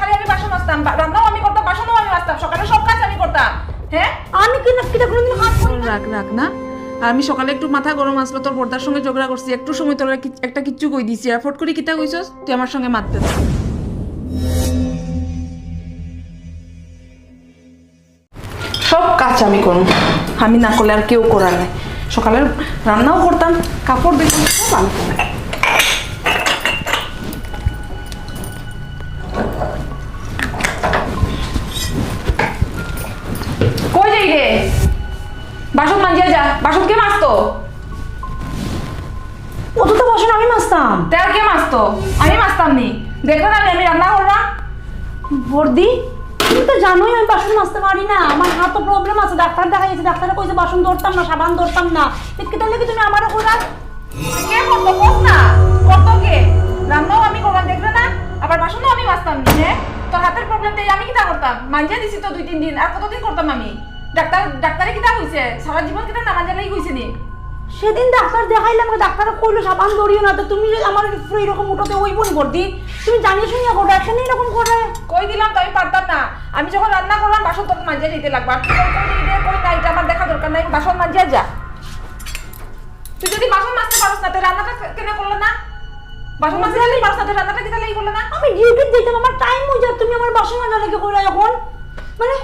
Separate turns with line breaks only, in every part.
খালি আমি বাসন মাজতাম। রান্নাও আমি করতাম বাসনও আমি মাজতাম। সকালে সব কাজ আমি করতাম। হ্যাঁ?
আমি কি না কিটা কোনোদিন হাত করি
রাখ রাখ না। আমি সকালে একটু মাথা গরম আসলো তোর বর্দার সঙ্গে ঝগড়া করছি। একটু সময় তোর একটা কিচ্ছু কই দিছি। আর ফট করে কিতা কইছস? তুই আমার সঙ্গে মারতে সব কাজ আমি করুন আমি না করলে আর কেউ করার নাই। সকালে রান্নাও করতাম কাপড় দিতাম সব আমি করতাম। বাসন মাঞ্জিয়া যা বাসন কে মাছতো
অত তো বসে আমি মাসতাম
তেল কে মাছতো আমি মাছতাম নি। দেখো না আমি রান্না করলাম।
বর্দি তুমি তো জানোই আমি বাসন মাজতে পারি না। আমার হাত তো প্রবলেম আছে। ডাক্তার দেখা গেছে ডাক্তারে কইছে বাসন ধরতাম না সাবান ধরতাম না। এদিকে তাহলে কি তুমি আমারও করা
কে করতো? কোস না। করতো কে? রান্নাও আমি করলাম দেখলে না? আবার বাসনও আমি মাছতাম নি হ্যাঁ? তোর হাতের প্রবলেম তাই আমি কিটা করতাম? মাঞ্জিয়া দিছি তো দুই তিন দিন। আর কতদিন করতাম আমি? ডাক্তার ডাক্তারে কিটা হইছে সারা জীবন কিটা না মাঞ্জালেই হইছে নি?
সেদিন ডাক্তার দেখাইলাম ডাক্তার কইলো সাবান ধরিও না তো তুমি যদি আমার এরকম উঠোতে ওই বোন বর্দি তুমি জানিয়ে শুনিয়া করো একসাথে এরকম করে।
কই দিলাম তো আমি পারতাম না। আমি যখন রান্না করলাম বাসন তোর মাঞ্জিয়া দিতে লাগবে। আর তুই কই না এটা আমার দেখা দরকার নাই বাসন মাঞ্জিয়া যা। তুই যদি বাসন মাজতে পারস না তুই রান্নাটা কেন করলে না? বাসন মাজতে জানলেই পারস না তুই রান্নাটা কি তাহলে করলে না?
আমি ডিউটি দিতাম আমার টাইম হয়ে যায় তুমি আমার বাসন মাজা লেগে কইলা এখন। মানে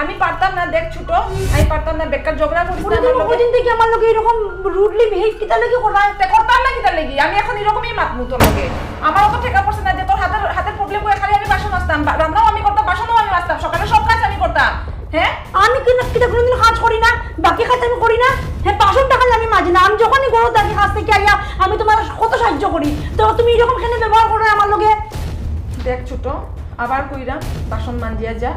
আমি পারতাম না দেখ ছোট আমি পারতাম না বেকার ঝগড়া করিস না
কোনোদিন
আমার লগে।
থেকে আমার লোক এরকম রুডলি বিহেভ কিতা লেগে করায়
তে করতাম না কিতা লাগি। আমি এখন এরকমই মাতমু তোর লগে আমারও তো ঠেকা পড়ছে না যে তোর হাতের হাতের প্রবলেম করে খালি আমি বাসন মাজতাম। রান্নাও আমি করতাম বাসনও আমি মাজতাম সকালে সব কাজ আমি করতাম। হ্যাঁ?
আমি কি না কিটা কোনোদিন কাজ করি না বাকি কাজ আমি করি না? হ্যাঁ বাসন টাকা আমি মাঝি না। আমি যখনই গরো থাকি কাজ থেকে আইয়া আমি তোমার কত সাহায্য করি? তো তুমি এরকম খেলে ব্যবহার করো আমার লগে
দেখ ছোট আবার কইরা বাসন মাঞ্জিয়া যা।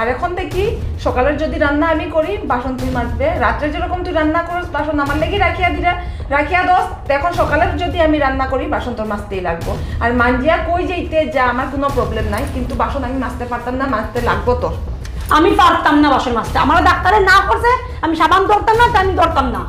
আর এখন দেখি সকালের যদি রান্না আমি করি বাসন তুই মাজবে রাত্রে যেরকম তুই রান্না করিস বাসন আমার লেগে রাখিয়া দিরা রাখিয়া দোস। এখন সকালের যদি আমি রান্না করি বাসন তোর মাজতেই লাগবো। আর মাঞ্জিয়া কই যেতে যা আমার কোনো প্রবলেম নাই কিন্তু বাসন আমি মাজতে পারতাম না মাজতে লাগবো তোর
আমি পারতাম না বাসন মাজতে আমার ডাক্তারে না করছে আমি সাবান ধরতাম না আমি ধরতাম না?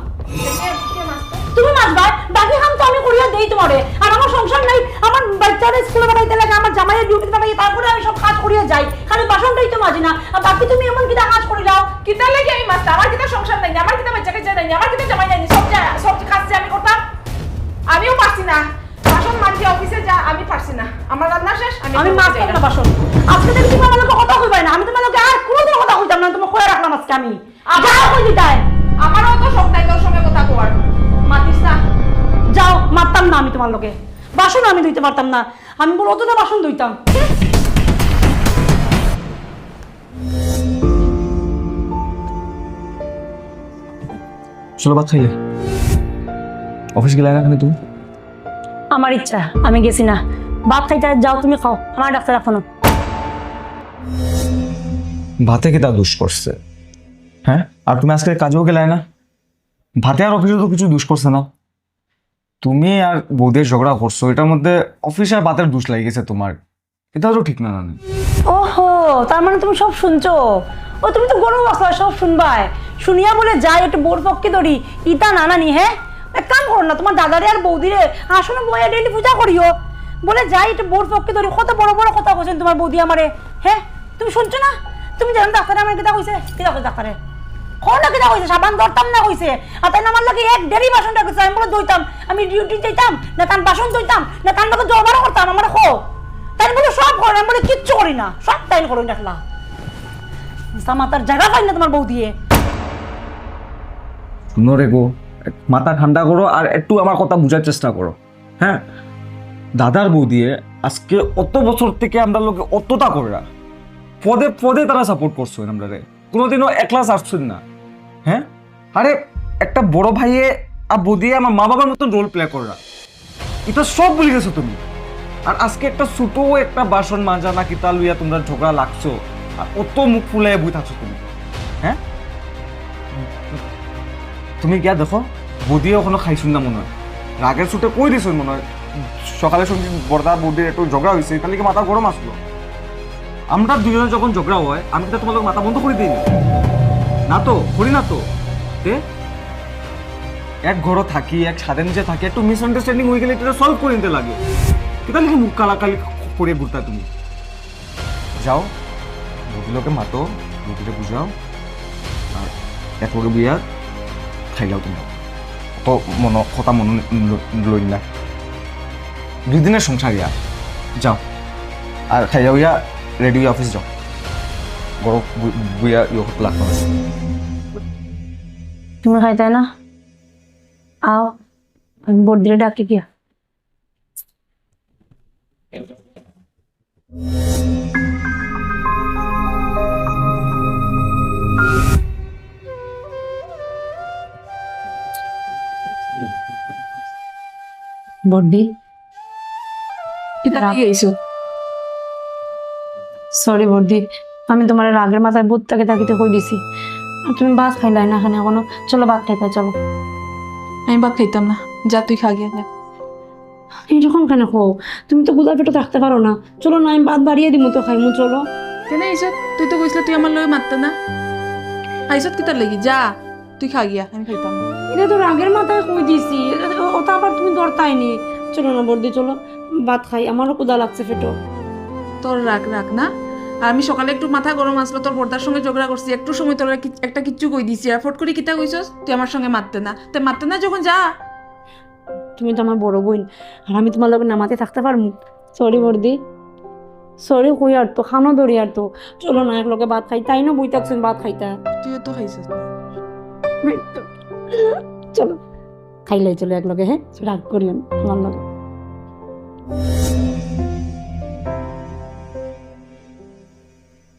তুমি মাছবা বাকি কাম তো আমি করিয়া দেই তোমারে। আর আমার সংসার নাই আমার বাচ্চারা স্কুলে পাঠাইতে লাগে আমার জামাইয়ের ডিউটি পাঠাই তারপরে আমি সব কাজ করিয়া যাই। খালি বাসনটাই তো মাঝি না। আর বাকি তুমি এমন কিটা কাজ করে যাও
কিতা লাগে আমি মাছটা? আমার কিতা সংসার নাই আমার কিতা বাচ্চা কাচ্চা নাই আমার কিতা জামাই নাই সব যা সব কাজ যে আমি করতাম। আমিও পারছি না। বাসন মাঝে অফিসে যা আমি পারছি না। আমার রান্না শেষ
আমি মাছতাম
যাই
না বাসন। আজকে থেকে তুমি আমার কথা কইবাই না। আমি তোমার আর কোনোদিন কথা কইতাম না তোমার কয়ে রাখলাম আজকে আমি।
আবার?
কই দিতাই
আমারও তো সব কথা কওয়ার মাতিস। না
যাও মারতাম না আমি তোমার লোকে। বাসন আমি ধুইতে পারতাম না। আমি বলো অতটা বাসন ধুইতাম।
চলো ভাত খাইলে। অফিস গেলে না তুমি?
আমার ইচ্ছা আমি গেছি না। ভাত খাইতে যাও তুমি খাও। আমার ডাক্তার এখনও।
ভাতে কে তা দুষ করছে। হ্যাঁ? আর তুমি আজকে কাজেও গেলে না? ভাতে আর অফিসে তো কিছু দুষ করছে না। তুমি আর বৌদের ঝগড়া করছ, এটার মধ্যে অফিসে আর ভাতের দুষ লাগে গেছে তোমার। এটা তো ঠিক না না
ওহো, তার মানে তুমি সব শুনছো? ও, তুমি তো গরু আসলা সব শুনবাই। শুনিয়া বলে যাই, একটু বোর পক্ষে ধরি। ইতা নানানি হ্যাঁ? এক কাম করো না, তোমার দাদারে আর বৌদিরে আসলে বইয়া ডেলি পূজা করিও। বলে যাই, একটু বোর পক্ষে ধরি। কত বড় বড় কথা বলছেন তোমার বৌদি আমারে হ্যাঁ? তুমি শুনছো না? তুমি জানো ডাক্তারে আমার কিতা কইছে? কিতা কইছে ডাক্তারে? কোন সাবান না আর তাই আমার লাগে এক আমি বলে আমি ডিউটি যাইতাম, না তান বাসন না লোকে জবারও করতাম, আমার তাই বলে সব করে আমি বলে কিচ্ছু করি না, সব তাই করে দেখলাম মাতার জায়গা পাই না তোমার বউ দিয়ে
শুনো মাথা ঠান্ডা করো আর একটু আমার কথা বোঝার চেষ্টা করো। হ্যাঁ? দাদার বউ দিয়ে আজকে অত বছর থেকে আমরা লোকে অতটা করে পদে পদে তারা সাপোর্ট করছ আমরা কোনোদিনও একলা আসছেন না। আরে, একটা বড় ভাইয়ে আর বউ দিয়ে আমার মা বাবার মতন রোল প্লে করা এটা সব ভুলে গেছো তুমি। আর আজকে একটা ছোট একটা বাসন মাজা না কিতা লুইয়া তোমরা ঝগড়া লাগছো। আর অত মুখ ফুলাই বই থাকছো তুমি। হ্যাঁ? তুমি গিয়া দেখো বৌদিও ওখানে খাইছুন না মনে হয়। রাগের ছুটে কই দিছ মনে হয়? সকালে শুনছি বর্দা বৌদির একটু ঝগড়া হয়েছে তাহলে কি মাথা গরম আসলো? আমরা দুজনে যখন ঝগড়া হয়, আমি তো তোমাদের মাথা বন্ধ করে দিই না তো, করি না তো। তে এক ঘর থাকি এক ছাদের নিচে থাকি একটু মিসআন্ডারস্ট্যান্ডিং হয়ে গেলে এটা সলভ করে নিতে লাগে কেতালি কি মুখ কালাকালি করে ঘুরতা তুমি যাও বৌদিলোকে মাতো বৌদিলে বুঝাও আর একলগে বিয়া খাই লাও তুমি অত মন কথা মন লই না দুই দিনের সংসার ইয়া যাও আর খাই যাও ইয়া রেডি অফিস যাও বড় বুয়া ইয়ে লাগতে
তুমি তাই না? আও আমি বর্দিরে ডাকি গিয়া বর্দি
কি
সরি বর্দি আমি তোমার রাগের মাথায় বুধ তাকে তাকিতে কই দিছি? তুমি ভাত খাইলাই না এখানে এখনও চলো ভাত খাইতে চলো।
আমি ভাত খাইতাম না। যা তুই খা গিয়া।
এইরকম কেন খো তুমি তো গুদা পেটে থাকতে পারো না। চলো না আমি ভাত বাড়িয়ে দিমু তো খাইমু চলো।
কেন আইসত? তুই তো কইছিল তুই আমার লগে মারতে না। আইসত কিতার লাগি? যা তুই খা গিয়া। আমি খাইতাম
এটা তো রাগের মাথায় কই দিছি? ওটা আবার তুমি দরতাইনি চলো না বর্দি চলো। ভাত খাই। আমারও কুদা লাগছে পেটো
তোর রাগ রাগ না? আমি সকালে একটু মাথা গরম আসলো তোর বর্দার সঙ্গে ঝগড়া করছি একটু সময় তোর একটা কিচ্ছু কই দিছি। আর ফট করে কিতা কইছস? তুই আমার সঙ্গে মারতে না। তুই মারতে না যখন যা।
তুমি তো আমার বড় বোন আর আমি তোমার লগে নামাতে থাকতে পারব সরি বর্দি সরি কই আর তো? খানো দড়ি আর তো? চলো না এক লগে ভাত খাই। তাই না বই থাকছেন ভাত খাইতা?
তুইও তো খাইছিস না।
চলো। খাইলে চলো এক লগে হ্যাঁ? রাগ করিও না আমার লগে।